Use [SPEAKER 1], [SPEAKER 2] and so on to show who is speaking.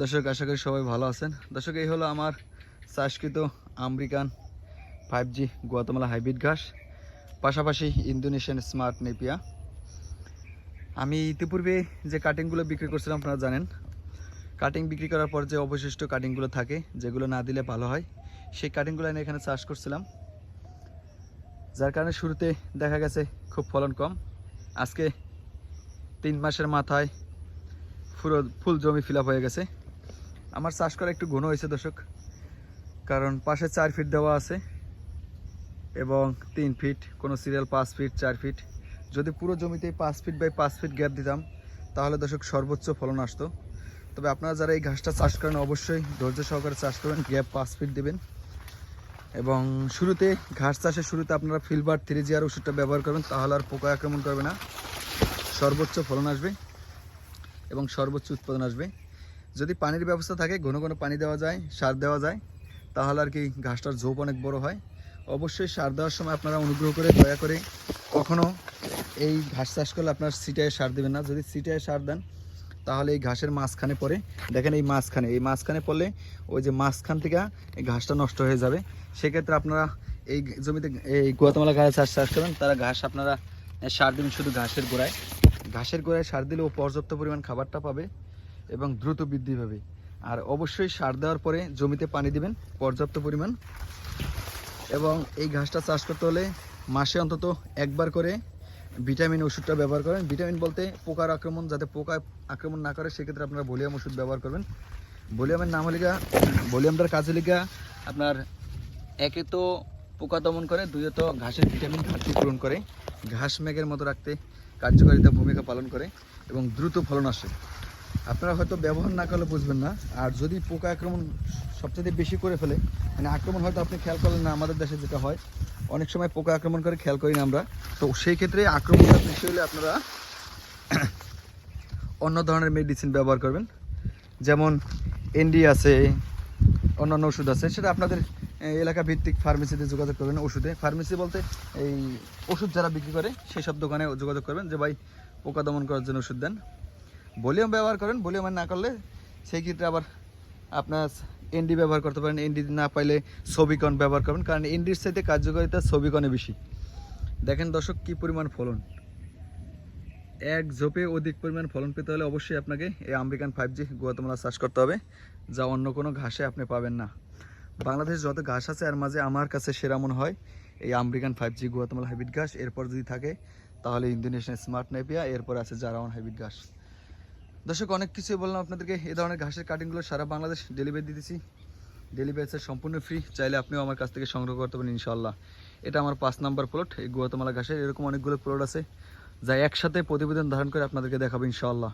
[SPEAKER 1] দর্শক, আশা করি সবাই ভালো আছেন। দর্শক, এই হলো আমার চাষকৃত American five G Guatemala hybrid ঘাস, পাশাপাশি ইন্দোনেশিয়ান স্মার্ট নেপিয়া। আমি ইতিপূর্বে যে কাটিংগুলো বিক্রি করছিলাম, আপনারা জানেন। কাটিং বিক্রি করার পর যে অবশিষ্ট কাটিংগুলো থাকে, যেগুলো না দিলে ভালো হয়, সেই কাটিংগুলো এনে এখানে চাষ করছিলাম। যার কারণে শুরুতে দেখা গেছে খুব ফলন কম। আজকে তিন মাসের মাথায় পুরো ফুল জমি ফিল হয়ে গেছে। আমার চাষ করা একটু ঘন হয়েছে দর্শক। কারণ পাশে চার ফিট দেওয়া আছে এবং তিন ফিট কোনো সিরিয়াল পাঁচ ফিট চার ফিট যদি পুরো জমিতে পাঁচ ফিট বাই পাঁচ ফিট গ্যাপ দিতাম, তাহলে দর্শক সর্বোচ্চ ফলন আসতো। তবে আপনারা যারা এই ঘাসটা চাষ করেন, অবশ্যই ধৈর্য সহকারে চাষ করবেন গ্যাপ পাঁচ ফিট দেবেন। এবং শুরুতে, ঘাস চাষের শুরুতে আপনারা ফিলবার থ্রি জিয়ার ওষুধটা ব্যবহার করবেন, তাহলে আর পোকা আক্রমণ করবে না। সর্বোচ্চ ফলন আসবে। এবং সর্বোচ্চ উৎপাদন আসবে। যদি পানির ব্যবস্থা থাকে, ঘন ঘন পানি দেওয়া যায়, সার দেওয়া যায়, তাহলে আর কি ঘাসটার ঝোপ অনেক বড় হয়। অবশ্যই সার দেওয়ার সময় আপনারা অনুগ্রহ করে দয়া করে কখনো এই ঘাস চাষ করলে আপনার সিটায় সার দেবেন না। যদি সিটায় সার দেন, তাহলে এই ঘাসের মাঝখানে পড়ে, দেখেন এই মাঝখানে এই মাঝখানে পড়লে ওই যে মাঝখান থেকে এই ঘাসটা নষ্ট হয়ে যাবে। সেক্ষেত্রে আপনারা এই জমিতে এই গুয়াতমালা ঘাস চাষ চাষ করেন, তারা ঘাস আপনারা সার দেবেন শুধু ঘাসের গোড়ায়। ঘাসের গোড়ায় সার দিলে ও পর্যাপ্ত পরিমাণ খাবারটা পাবে এবং দ্রুত বৃদ্ধি পাবে। আর অবশ্যই সার দেওয়ার পরে জমিতে পানি দিবেন, পর্যাপ্ত পরিমাণ। এবং এই ঘাসটা চাষ করতে হলে মাসে অন্তত একবার করে ভিটামিন ওষুধটা ব্যবহার করেন। ভিটামিন বলতে পোকার আক্রমণ, যাতে পোকা আক্রমণ না করে, সেক্ষেত্রে আপনারা ভলিউম ওষুধ ব্যবহার করবেন। ভলিউমের নাম হলিগা ভলিউমটার কাজ হলিগা আপনার একে তো পোকা দমন করে দুইয়ে তো ঘাসের ভিটামিন ঘাটতি পূরণ করে। ঘাস মেঘের মতো রাখতে কার্যকারিতা ভূমিকা পালন করে এবং দ্রুত ফলন আসে। আপনারা হয়তো ব্যবহার না করলে বুঝবেন না। আর যদি পোকা আক্রমণ সবচেয়ে বেশি করে ফেলে মানে আক্রমণ হয়তো আপনি খেয়াল করলেন না, আমাদের দেশে যেটা হয়, অনেক সময় পোকা আক্রমণ করে, খেয়াল করি না আমরা। তো সেই ক্ষেত্রে আক্রমণটা বেশি হলে আপনারা অন্য ধরনের মেডিসিন ব্যবহার করবেন। যেমন এনডি আছে, অন্যান্য ওষুধ আছে, সেটা আপনাদের এলাকা ভিত্তিক ফার্মেসিতে যোগাযোগ করবেন ওষুধে। ফার্মেসি বলতে এই ওষুধ যারা বিক্রি করে সেই সব দোকানে যোগাযোগ করবেন যে, ভাই, পোকা দমন করার জন্য ওষুধ দেন। ভলিউম ব্যবহার করেন, ভলিউম না করলে সেই ক্ষেত্রে আবার আপনার এনডি ব্যবহার করতে পারেন। এনডি না পাইলে সবিকন ব্যবহার করবেন, কারণ এনডির সাথে কার্যকারিতা সবিকনে বেশি। দেখেন দর্শক, কি পরিমাণ ফলন। এক ঝোপে অধিক পরিমাণ ফলন পেতে হলে অবশ্যই আপনাকে এই আমেরিকান ফাইভ জি গুয়াতমালা চাষ করতে হবে, যা অন্য কোনো ঘাসে আপনি পাবেন না। বাংলাদেশ যত ঘাস আছে, এর মাঝে আমার কাছে সেরা মনে হয় এই American five G Guatemala hybrid ঘাস। এরপর যদি থাকে, তাহলে ইন্দোনেশিয়ান স্মার্ট নেপিয়া এরপর আছে জারাওয়ান হাইব্রিড ঘাস। দর্শক, অনেক কিছুই বললাম আপনাদেরকে। এই ধরনের ঘাসের কাটিংগুলো সারা বাংলাদেশ ডেলিভারি দিতেছি ডেলিভারি সম্পূর্ণ ফ্রি চাইলে আপনিও আমার কাছ থেকে সংগ্রহ করতে পারেন ইনশাল্লাহ এটা আমার পাঁচ নাম্বার প্লট এই গুয়াতমালা ঘাসের। এরকম অনেকগুলো প্লট আছে। যা একসাথে প্রতিবেদন ধারণ করে আপনাদেরকে দেখাবো, ইনশাআল্লাহ।